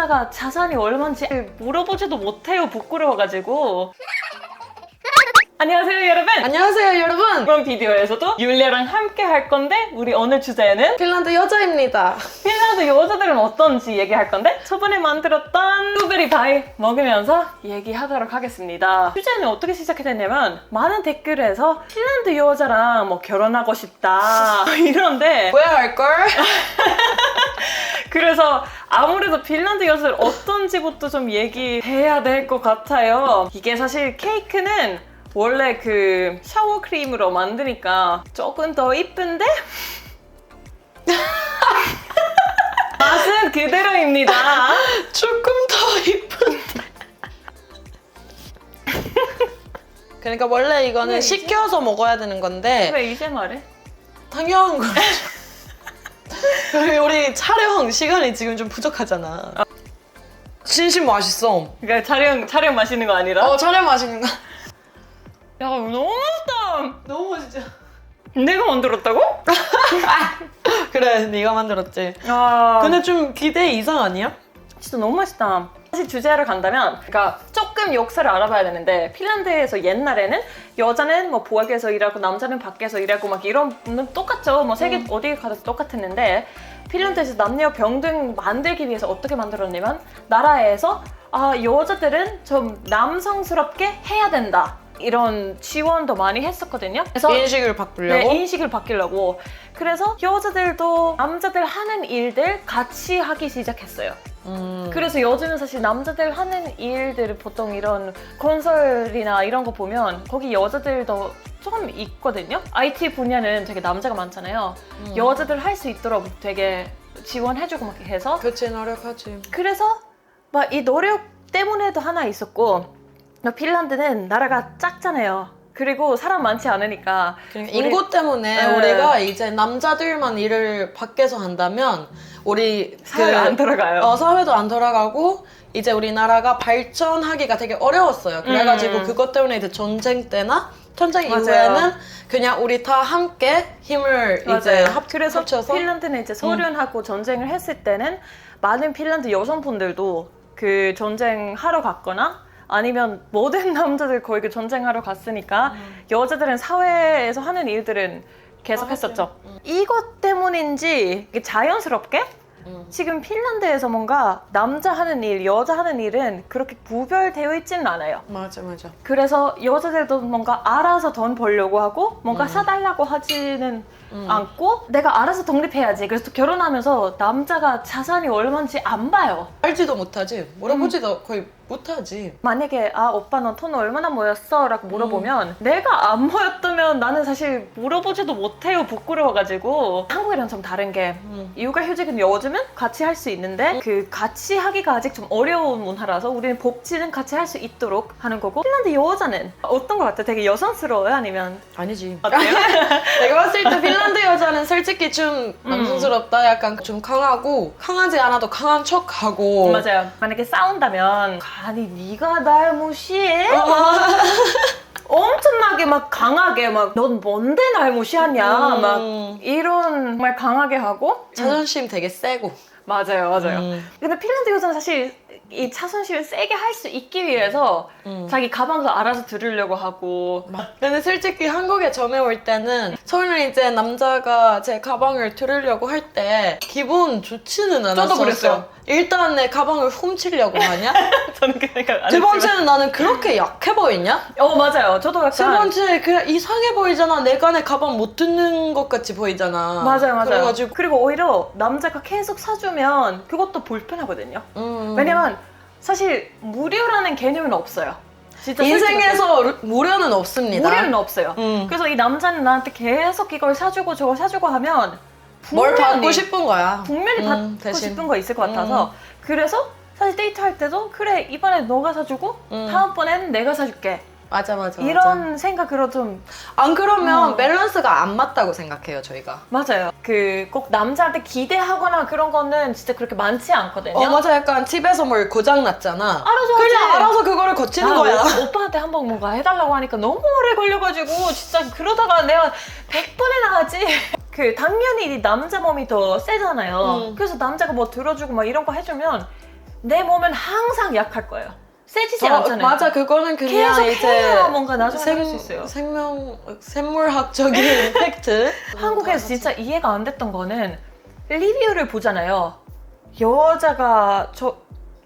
남자가 자산이 얼마인지 물어보지도 못해요 부끄러워가지고. 안녕하세요 여러분. 안녕하세요 여러분. 이번 비디오에서도 율리아랑 함께 할 건데 우리 오늘 주제는 핀란드 여자입니다. 핀란드 여자들은 어떤지 얘기할 건데 저번에 만들었던 블루베리 바이 먹으면서 얘기하도록 하겠습니다. 주제는 어떻게 시작이 됐냐면 많은 댓글에서 핀란드 여자랑 뭐 결혼하고 싶다. 이런데. 왜 할걸? 그래서 아무래도 핀란드 여자들 어떤지부터 좀 얘기해야 될 것 같아요. 이게 사실 케이크는 원래 그 샤워 크림으로 만드니까 조금 더 이쁜데 맛은 그대로입니다. 조금 더 이쁜 그러니까 원래 이거는 왜 이제? 식혀서 먹어야 되는 건데 왜 이제 말해? 당연한 거죠 우리 촬영 시간이 지금 좀 부족하잖아 진심 맛있어 그러니까 촬영 촬영 마시는 거 아니라? 어 촬영 맛있는 거 야 너무 맛있다. 너무 맛있죠 내가 만들었다고? 그래 네가 만들었지 아 근데 좀 기대 이상 아니야? 진짜 너무 맛있다. 사실 주제를 간다면, 그러니까 조금 역사를 알아봐야 되는데 핀란드에서 옛날에는 여자는 뭐 부엌에서 일하고 남자는 밖에서 일하고 막 이런 는 똑같죠. 뭐 세계 어디 가도 똑같았는데 핀란드에서 남녀 평등 만들기 위해서 어떻게 만들었냐면 나라에서 아 여자들은 좀 남성스럽게 해야 된다. 이런 지원도 많이 했었거든요. 그래서 인식을 바꾸려고? 네, 인식을 바뀌려고. 그래서 여자들도 남자들 하는 일들 같이 하기 시작했어요. 음. 그래서 요즘은 사실 남자들 하는 일들 보통 이런 건설이나 이런 거 보면 거기 여자들도 좀 있거든요. IT 분야는 되게 남자가 많잖아요. 음. 여자들 할 수 있도록 되게 지원해주고 막 해서 그치 노력하지 그래서 막 이 노력 때문에도 하나 있었고 핀란드는 나라가 작잖아요. 그리고 사람 많지 않으니까 그러니까 우리- 인구 때문에 네. 우리가 이제 남자들만 일을 밖에서 한다면 우리 사회 안 돌아가요. 어, 사회도 안 돌아가고 이제 우리나라가 발전하기가 되게 어려웠어요. 그래가지고 음. 그것 때문에 이제 전쟁 때나 전쟁 맞아요. 이후에는 그냥 우리 다 함께 힘을 이제. 합, 그래서 합쳐서 음. 핀란드는 이제 소련하고 전쟁을 했을 때는 많은 핀란드 여성분들도 그 전쟁 하러 갔거나 아니면 모든 남자들 거의 그 전쟁하러 갔으니까 음. 여자들은 사회에서 하는 일들은 계속 아, 했었죠. 맞아요. 음. 이것 때문인지 이게 자연스럽게 음. 지금 핀란드에서 뭔가 남자 하는 일, 여자 하는 일은 그렇게 구별되어 있지는 않아요. 맞아 맞아. 그래서 여자들도 뭔가 알아서 돈 벌려고 하고 뭔가 음. 사달라고 하지는 음. 않고 내가 알아서 독립해야지. 그래서 또 결혼하면서 남자가 자산이 얼마인지 안 봐요. 알지도 못하지. 물어보지도 음. 거의 못하지. 만약에 아 오빠 너돈 얼마나 모였어? 라고 물어보면 내가 안 모였다면 나는 사실 물어보지도 못해요 부끄러워가지고 한국이랑 좀 다른 게 음. 육아휴직은 요즘은 같이 할 수 있는데 그 같이 하기가 아직 좀 어려운 문화라서 우리는 복지는 같이 할 수 있도록 하는 거고 핀란드 여자는 어떤 것 같아? 되게 여성스러워요? 아니면 아니지. 어때요? 내가 봤을 때 핀란드 여자는 솔직히 좀 남성스럽다. 약간 좀 강하고 강하지 않아도 강한 척하고. 맞아요. 만약에 싸운다면 아니 네가 날 무시해? 어. 엄청나게 막 강하게 막 넌 뭔데 날 무시하냐 음. 막 이런 정말 강하게 하고 자존심 되게 세고. 맞아요 맞아요 음. 근데 핀란드 여자는 사실 이 자존심을 세게 할 수 있기 위해서 음. 자기 가방도 알아서 들으려고 하고 근데 솔직히 한국에 전에 올 때는 처음에 이제 남자가 제 가방을 들으려고 할 때 기분 좋지는 않았어. 그랬어요. 일단 내 가방을 훔치려고 하냐? 저는 그 생각 안두 했지만 번째는 나는 그렇게 약해 보이냐? 어 맞아요 저도 약간 세 번째 그냥 이상해 보이잖아. 내가 내 가방 못 듣는 것 같이 보이잖아. 맞아요 맞아요 그래가지고 그리고 오히려 남자가 계속 사주면 그것도 불편하거든요 음. 왜냐면 사실 무료라는 개념은 없어요. 진짜 인생에서 루- 무료는 없습니다. 무료는 없어요. 음. 그래서 이 남자는 나한테 계속 이걸 사주고 저걸 사주고 하면 뭘 분명히- 받고 싶은 거야. 분명히 음, 받고 대신. 싶은 거 있을 것 같아서 그래서 사실 데이트할 때도 그래 이번에 너가 사주고 음. 다음번에는 내가 사줄게 맞아 맞아. 이런 생각으로 좀 안 그러면 어. 밸런스가 안 맞다고 생각해요 저희가. 맞아요. 그 꼭 남자한테 기대하거나 그런 거는 진짜 그렇게 많지 않거든요. 어 맞아 약간 집에서 뭘 고장 났잖아. 알아서 그냥 하지. 알아서 그거를 고치는 아, 거야. 오- 오빠한테 한 번 뭔가 해달라고 하니까 너무 오래 걸려가지고 진짜 그러다가 내가 100번에 나가지. 그 당연히 이 남자 몸이 더 세잖아요. 음. 그래서 남자가 뭐 들어주고 막 이런 거 해주면 내 몸은 항상 약할 거예요. 세지지 어, 않잖아요. 맞아 그거는 그냥 계속 이제 해야 뭔가 나중에 할수 있어요. 생명 생물학적인 팩트. 한국에서 진짜 이해가 안 됐던 거는 리뷰를 보잖아요. 여자가 저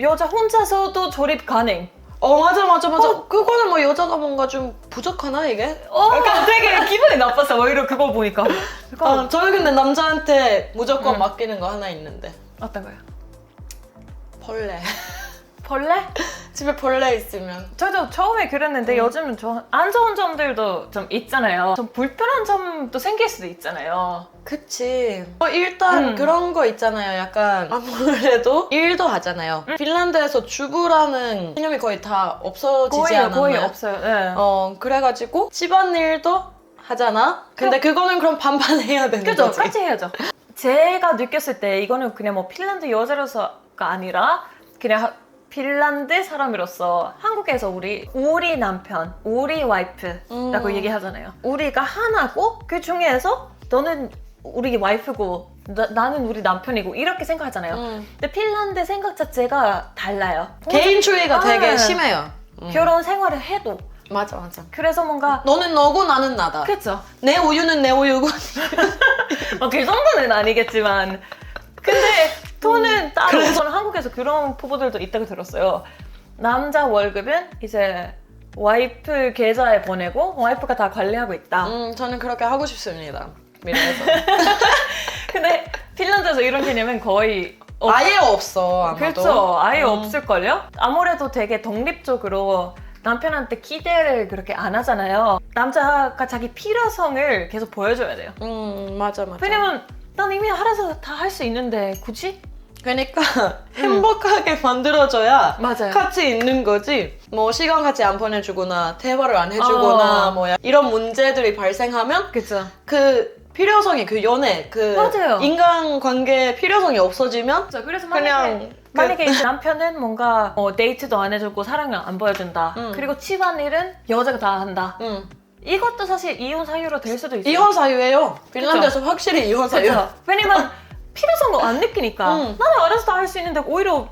여자 혼자서도 조립 가능. 어 맞아 맞아 맞아. 그거는 뭐 여자가 뭔가 좀 부족하나 이게? 어, 약간 되게 기분이 나빴어. 오히려 그거 보니까. 약간 아, 저는 근데 남자한테 무조건 응. 맡기는 거 하나 있는데 어떤 거요? 벌레. 벌레? 집에 벌레 있으면 저도 처음에 그랬는데 음. 요즘은 좀 안 좋은 점들도 좀 있잖아요. 좀 불편한 점도 생길 수도 있잖아요. 그치. 어, 일단 음. 그런 거 있잖아요. 약간 아무래도 일도 하잖아요. 음. 핀란드에서 주부라는 개념이 거의 다 없어지지 거의 않았나요? 거의 없어요. 네. 어 그래가지고 집안일도 하잖아. 근데 그거는 그럼 반반 해야 되는 그죠? 거지. 같이 해야죠. 제가 느꼈을 때 이거는 그냥 뭐 핀란드 여자로서가 아니라 그냥 하- 핀란드 사람으로서 한국에서 우리 우리 남편, 우리 와이프라고 음. 얘기하잖아요. 우리가 하나고 그 중에서 너는 우리 와이프고 나, 는 우리 남편이고 이렇게 생각하잖아요. 음. 근데 핀란드 생각 자체가 달라요. 개인주의가 아. 되게 심해요. 음. 결혼 생활을 해도 맞아 맞아. 그래서 뭔가 너는 너고 나는 나다. 그렇죠. 내 우유는 내 우유고. 어, 그 정도는 아니겠지만 근데 돈은 따로 저는 한국에서 그런 부부들도 있다고 들었어요 남자 월급은 이제 와이프 계좌에 보내고 와이프가 다 관리하고 있다 음 저는 그렇게 하고 싶습니다. 미래에서. 근데 핀란드에서 이런 개념은 거의 없- 아예 없어 아마도. 그렇죠 아예 음. 없을걸요 아무래도 되게 독립적으로 남편한테 기대를 그렇게 안 하잖아요 남자가 자기 필요성을 계속 보여줘야 돼요 음 맞아 맞아. 왜냐면 난 이미 알아서 다 할 수 있는데 굳이? 그러니까 행복하게 만들어줘야 맞아요 같이 있는 거지. 뭐 시간 같이 안 보내주거나 대화를 안 해주거나 어. 뭐 야- 이런 문제들이 발생하면 그쵸 그 필요성이 그 연애 그 맞아요. 인간 관계 필요성이 없어지면 그렇죠. 그래서 만약에, 그냥 만약에 이제 남편은 뭔가 어, 데이트도 안 해주고 사랑을 안 보여준다. 음. 그리고 집안일은 여자가 다 한다. 음. 이것도 사실 이혼 사유로 될 수도 있어요. 이혼 사유예요. 핀란드에서 확실히 이혼 사유. 그렇죠. 왜냐면 필요성을 안 느끼니까 음. 나는 알아서 다 할 수 있는데 오히려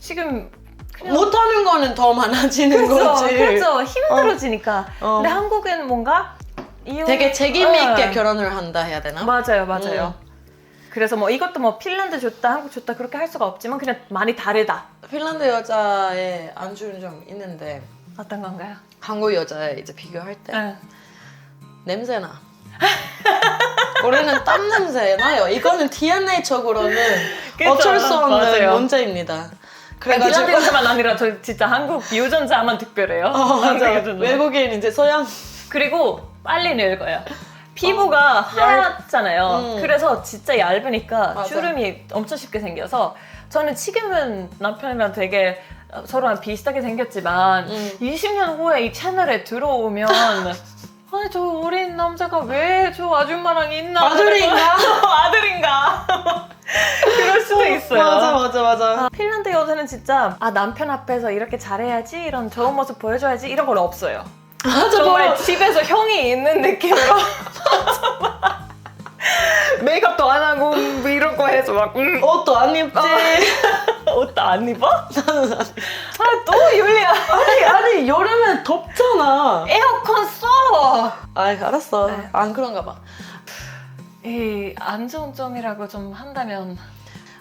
지금 그냥 못하는 거는 더 많아지는 그렇죠. 거지. 그렇죠. 힘들어지니까. 어. 근데 한국은 뭔가 이혼 되게 책임 있게 네. 결혼을 한다 해야 되나? 맞아요, 맞아요. 그래서 뭐 이것도 뭐 핀란드 좋다, 한국 좋다 그렇게 할 수가 없지만 그냥 많이 다르다. 핀란드 여자의 안 좋은 점 있는데 어떤 건가요? 한국 여자에 이제 비교할 때 네. 냄새나. 우리는 땀 냄새 나요. 이거는 DNA적으로는 그쵸, 어쩔 수 없는 맞아요. 문제입니다. 그래가지고 그래가지고 핀란드만 아니라 저 진짜 한국 유전자만 특별해요. 어, 맞아. 유전자. 외국인 이제 서양 그리고 빨리 늙어요. 피부가 하얗잖아요. 음. 그래서 진짜 얇으니까 맞아. 주름이 엄청 쉽게 생겨서 저는 지금은 남편이랑 되게 서로 비슷하게 생겼지만 음. 20년 후에 이 채널에 들어오면 아니 저 어린 남자가 왜 저 아줌마랑 있나 아들인가? 아들인가 그럴 수도 있어요. 맞아 맞아 맞아. 아, 핀란드 여자는 진짜 아 남편 앞에서 이렇게 잘해야지 이런 좋은 모습 보여줘야지 이런 건 없어요. 맞아 정말 뭐 집에서 형이 있는 느낌으로 메이크업도 안 하고 뭐 이런 거 해서 막 음, 옷도 안 입지. 옷도 안 입어? 아또 율리야 아니 아니 여름엔 덥잖아. 에어컨 써. 아 알았어. 네. 안 그런가 봐. 이 안 좋은 점이라고 좀 한다면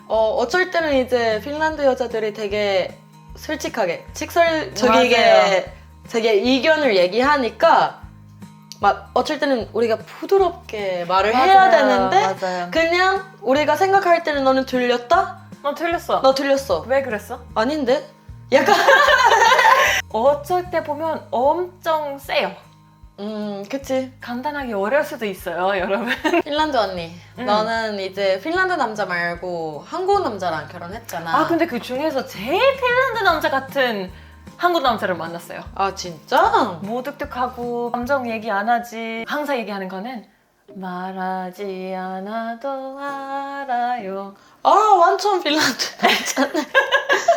어 어쩔 때는 이제 핀란드 여자들이 되게 솔직하게 직설적이게. 되게 이견을 얘기하니까 막 어쩔 때는 우리가 부드럽게 말을 해야 맞아요, 되는데 맞아요. 그냥 우리가 생각할 때는 너는 틀렸다? 너 틀렸어. 너 틀렸어. 왜 그랬어? 아닌데? 약간 어쩔 때 보면 엄청 세요. 음 그치 간단하게 어려울 수도 있어요, 여러분. 핀란드 언니 음. 너는 이제 핀란드 남자 말고 한국 남자랑 결혼했잖아 아 근데 그 중에서 제일 핀란드 남자 같은 한국 남자를 만났어요. 아, 진짜? 무뚝뚝하고 감정 얘기 안 하지. 항상 얘기하는 거는 말하지 않아도 알아요. 아 완전 핀란드 남자네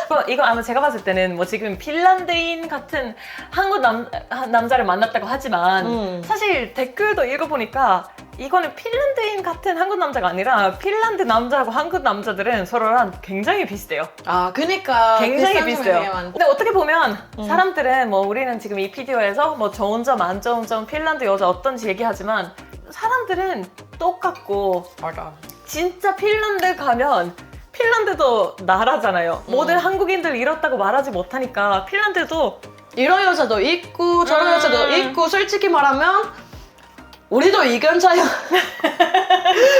뭐 이거 아마 제가 봤을 때는 뭐 지금 핀란드인 같은 한국 남, 아, 남자를 만났다고 하지만 음. 사실 댓글도 읽어보니까 이거는 핀란드인 같은 한국 남자가 아니라 핀란드 남자하고 한국 남자들은 서로랑 굉장히 비슷해요. 아, 그니까. 굉장히 비슷해요. 근데 어떻게 보면 음. 사람들은 뭐 우리는 지금 이 비디오에서 뭐 좋은 점, 안 좋은 점, 핀란드 여자 어떤지 얘기하지만 사람들은 똑같고 맞아. 진짜 핀란드 가면 핀란드도 나라잖아요. 모든 음. 한국인들 이렇다고 말하지 못하니까 핀란드도 이런 여자도 있고 저런 음. 여자도 있고 솔직히 말하면 우리도 의견 차이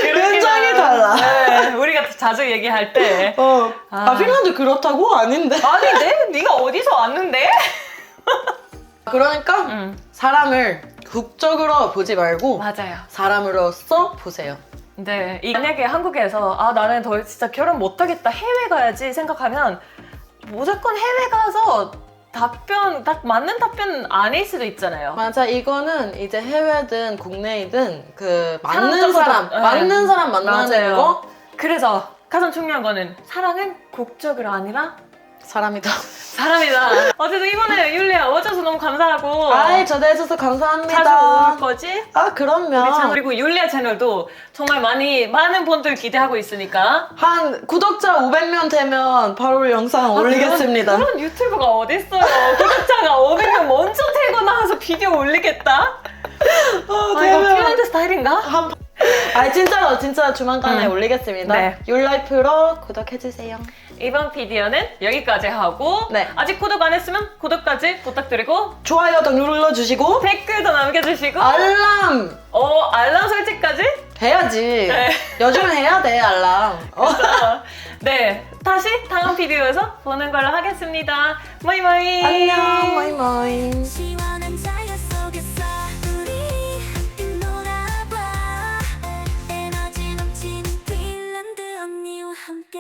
굉장히 달라. 네, 우리가 자주 얘기할 때 어. 아, 아. 핀란드 그렇다고 아닌데. 아닌데? 네가 어디서 왔는데? 그러니까 음, 사람을 국적으로 보지 말고 맞아요. 사람으로서 보세요. 네, 이- 만약에 한국에서 아 나는 더 진짜 결혼 못하겠다 해외 가야지 생각하면 무조건 해외 가서 답변 딱 맞는 답변 아닐 수도 있잖아요. 맞아 이거는 이제 해외든 국내이든 그 사람 맞는 쪽으로 사람 네. 맞는 사람 만나는 맞아요. 거 그래서 가장 중요한 거는 사랑은 국적으로 아니라 사람이다. 사람이다. 어쨌든 이번에 율리야 와줘서 너무 감사하고 아이 초대해줘서 자주 올 감사합니다. 거지? 아 우리 채널, 그럼요. 그리고 율리아 채널도 정말 많이 많은 분들 기대하고 있으니까 한 구독자 500명 되면 바로 영상 올리겠습니다. 아, 그런, 그런 유튜브가 어딨어요. 구독자가 500명 먼저 나와서 비디오 올리겠다? 아, 아, 이거 핀란드 스타일인가? 아 진짜로 진짜 조만간에 음. 올리겠습니다. 네. 율라이프로 구독해주세요. 이번 비디오는 여기까지 하고 네. 아직 구독 안 했으면 구독까지 부탁드리고 좋아요도 눌러주시고 댓글도 남겨주시고 알람 어 알람 설정까지 해야지. 네. 요즘은 해야 돼 알람. 어. 네 다시 다음 비디오에서 보는 걸로 하겠습니다. 모이모이 안녕 모이 모이. 시원한 자연 속에서 우리 놀아봐 에너지 넘치는 핀란드 언니와 함께